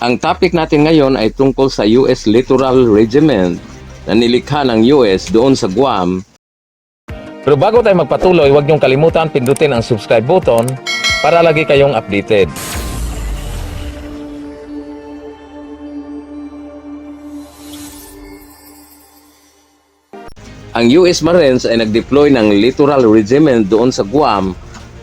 Ang topic natin ngayon ay tungkol sa US Littoral Regiment na nilikha ng US doon sa Guam. Pero bago tayo magpatuloy, huwag niyong kalimutan pindutin ang subscribe button para lagi kayong updated. Ang US Marines ay nag-deploy ng Littoral Regiment doon sa Guam.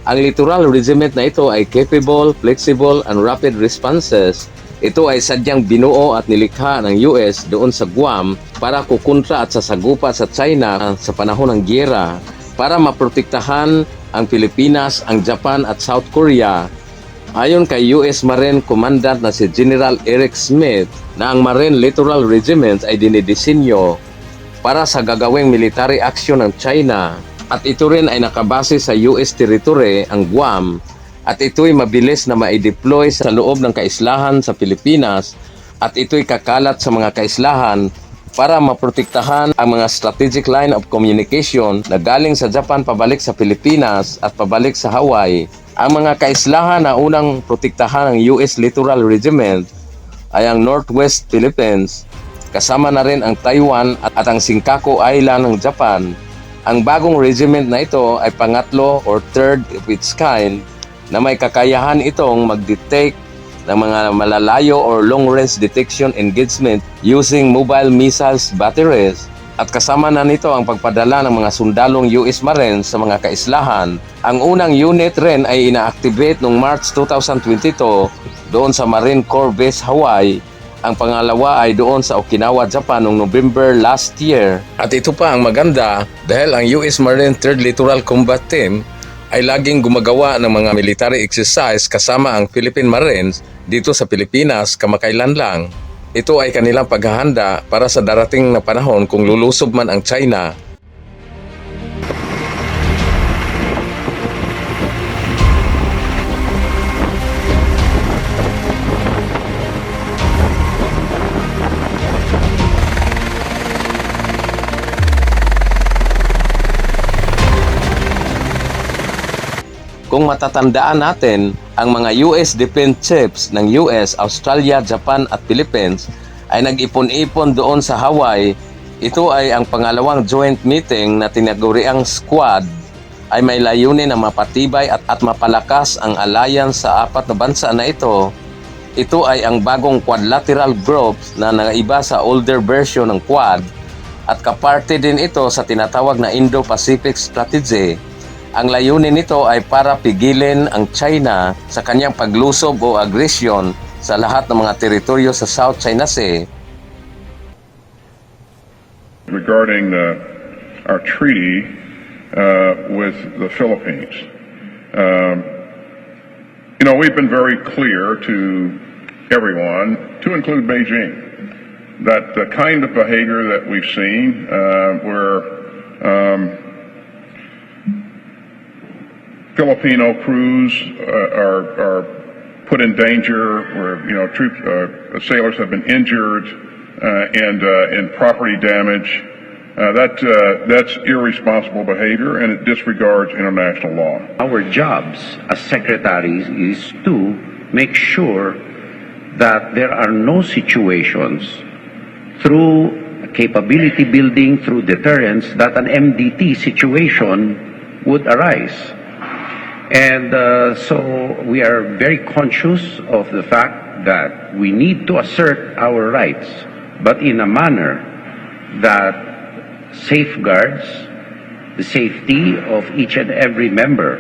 Ang Littoral Regiment na ito ay capable, flexible, and rapid responses. Ito ay sadyang binuo at nilikha ng US doon sa Guam para kukontra at sasagupa sa China sa panahon ng gyera para maprotektahan ang Pilipinas, ang Japan at South Korea. Ayon kay US Marine Commandant na si General Eric Smith na ang Marine Littoral Regiment ay dinidisenyo para sa gagawing military action ng China at ito rin ay nakabase sa US territory ang Guam at ito'y mabilis na ma-deploy sa loob ng kaislahan sa Pilipinas at ito'y kakalat sa mga kaislahan para maprotektahan ang mga strategic line of communication na galing sa Japan pabalik sa Pilipinas at pabalik sa Hawaii. Ang mga kaislahan na unang protektahan ng US Littoral Regiment ay ang Northwest Philippines, kasama na rin ang Taiwan at, at ang Senkaku Island ng Japan. Ang bagong regiment na ito ay pangatlo or third of its kind na may kakayahan itong mag-detect ng mga malalayo or long-range detection engagement using mobile missiles batteries at kasama na nito ang pagpadala ng mga sundalong US Marines sa mga kaislahan. Ang unang unit rin ay ina-activate noong March 2022 doon sa Marine Corps Base Hawaii ang pangalawa ay doon sa Okinawa, Japan noong November last year. At ito pa ang maganda dahil ang US Marine 3rd Littoral Combat Team ay laging gumagawa ng mga military exercise kasama ang Philippine Marines dito sa Pilipinas kamakailan lang. Ito ay kanilang paghahanda para sa darating na panahon kung lulusob man ang China Kung matatandaan natin, ang mga US defense chiefs ng US, Australia, Japan at Philippines ay nag-ipon-ipon doon sa Hawaii. Ito ay ang pangalawang joint meeting na tinaguriang squad ay may layunin na mapatibay at, at mapalakas ang alliance sa apat na bansa na ito. Ito ay ang bagong quadrilateral group na naiba sa older version ng Quad at kaparte din ito sa tinatawag na Indo-Pacific Strategy. Ang layunin nito ay para pigilin ang China sa kanyang paglusob o agresyon sa lahat ng mga teritoryo sa South China Sea. regarding uh, our treaty uh, with the Philippines. Um, you know, we've been very clear to everyone, to include Beijing, that the kind of behavior that we've seen, uh, where um, Filipino crews uh, are, are put in danger, where you know troop uh, sailors have been injured uh, and uh, and property damage. Uh, that uh, that's irresponsible behavior, and it disregards international law. Our jobs as secretaries is to make sure that there are no situations through capability building, through deterrence, that an MDT situation would arise. And uh, so we are very conscious of the fact that we need to assert our rights, but in a manner that safeguards the safety of each and every member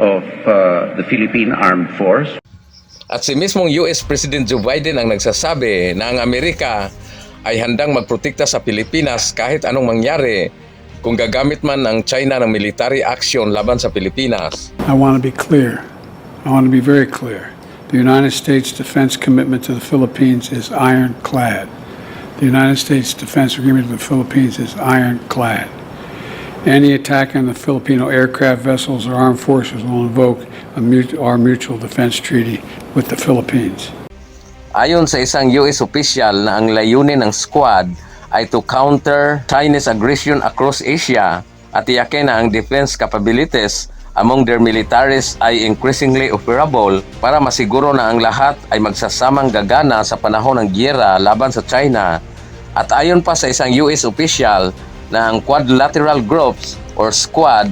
of uh, the Philippine Armed Force. At si mismong US President Joe Biden ang nagsasabi na ang Amerika ay handang magprotekta sa Pilipinas kahit anong mangyari kung gagamit man ang China ng military action laban sa Pilipinas. I want to be clear. I want to be very clear. The United States defense commitment to the Philippines is ironclad. The United States defense agreement with the Philippines is ironclad. Any attack on the Filipino aircraft vessels or armed forces will invoke a mut- our mutual defense treaty with the Philippines. Ayon sa isang US official na ang layunin ng squad ay to counter Chinese aggression across Asia at tiyakin na ang defense capabilities among their militaries ay increasingly operable para masiguro na ang lahat ay magsasamang gagana sa panahon ng giyera laban sa China. At ayon pa sa isang US official na ang quadrilateral groups or squad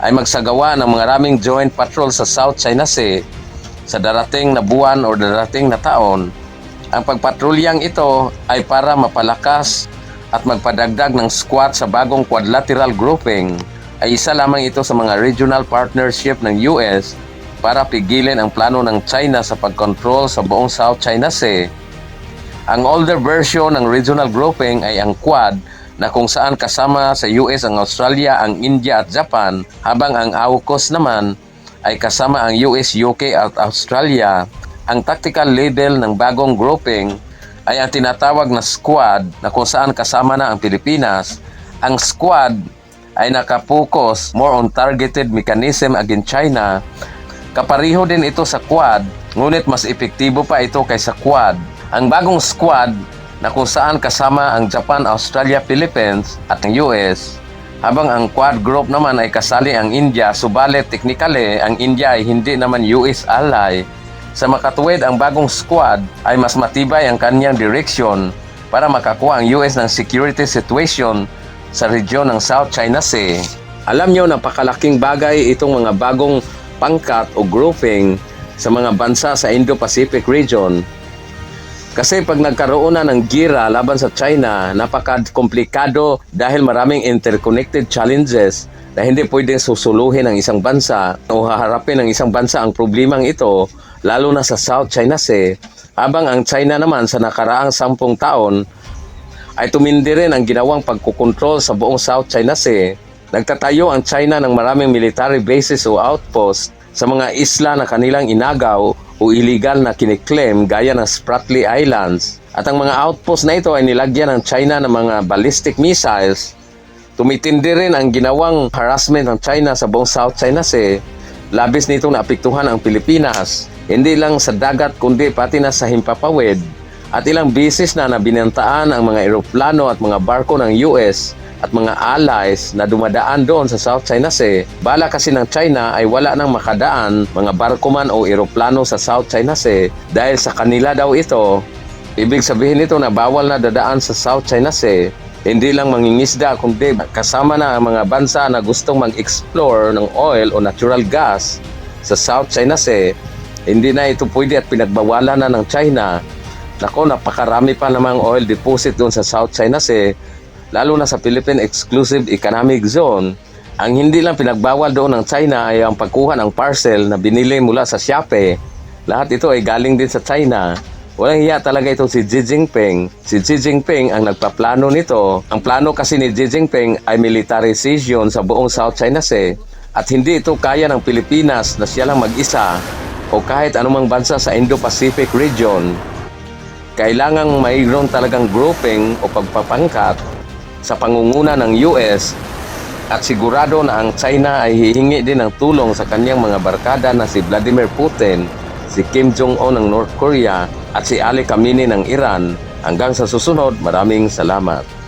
ay magsagawa ng mga raming joint patrol sa South China Sea sa darating na buwan o darating na taon. Ang pagpatrulyang ito ay para mapalakas at magpadagdag ng squad sa bagong quadrilateral grouping ay isa lamang ito sa mga regional partnership ng US para pigilin ang plano ng China sa pagkontrol sa buong South China Sea. Ang older version ng regional grouping ay ang Quad na kung saan kasama sa US ang Australia, ang India at Japan habang ang AUKUS naman ay kasama ang US, UK at Australia. Ang tactical label ng bagong grouping ay ang tinatawag na Squad na kung saan kasama na ang Pilipinas. Ang Squad ay nakapokus more on targeted mechanism against China. Kapariho din ito sa Quad, ngunit mas epektibo pa ito kaysa Quad. Ang bagong Squad na kung saan kasama ang Japan, Australia, Philippines at ang US. Habang ang Quad Group naman ay kasali ang India, subalit technically ang India ay hindi naman US ally. Sa makatuwid ang bagong squad ay mas matibay ang kanyang direksyon para makakuha ang US ng security situation sa region ng South China Sea. Alam nyo, napakalaking bagay itong mga bagong pangkat o grouping sa mga bansa sa Indo-Pacific region. Kasi pag nagkaroon na ng gira laban sa China, napaka-komplikado dahil maraming interconnected challenges na hindi pwedeng susuluhin ng isang bansa o haharapin ng isang bansa ang problemang ito, lalo na sa South China Sea, habang ang China naman sa nakaraang sampung taon ay tumindi rin ang ginawang pagkukontrol sa buong South China Sea. Nagtatayo ang China ng maraming military bases o outposts sa mga isla na kanilang inagaw o illegal na kiniklaim gaya ng Spratly Islands. At ang mga outposts na ito ay nilagyan ng China ng mga ballistic missiles. Tumitindi rin ang ginawang harassment ng China sa buong South China Sea. Labis nitong naapektuhan ang Pilipinas, hindi lang sa dagat kundi pati na sa himpapawid. At ilang bisis na nabinantaan ang mga eroplano at mga barko ng US at mga allies na dumadaan doon sa South China Sea. Bala kasi ng China ay wala nang makadaan mga barko man o eroplano sa South China Sea dahil sa kanila daw ito. Ibig sabihin nito na bawal na dadaan sa South China Sea. Hindi lang mangingisda kundi kasama na ang mga bansa na gustong mag-explore ng oil o natural gas sa South China Sea. Hindi na ito pwede at pinagbawalan na ng China. Nako, napakarami pa namang oil deposit doon sa South China Sea lalo na sa Philippine Exclusive Economic Zone, ang hindi lang pinagbawal doon ng China ay ang pagkuha ng parcel na binili mula sa Shopee. Lahat ito ay galing din sa China. Walang hiya talaga itong si Xi Jinping. Si Xi Jinping ang nagpaplano nito. Ang plano kasi ni Xi Jinping ay militarization sa buong South China Sea. At hindi ito kaya ng Pilipinas na siya lang mag-isa o kahit anumang bansa sa Indo-Pacific region. Kailangang mayroon talagang grouping o pagpapangkat sa pangunguna ng US at sigurado na ang China ay hihingi din ng tulong sa kanyang mga barkada na si Vladimir Putin, si Kim Jong-un ng North Korea at si Ali Khamenei ng Iran. Hanggang sa susunod, maraming salamat.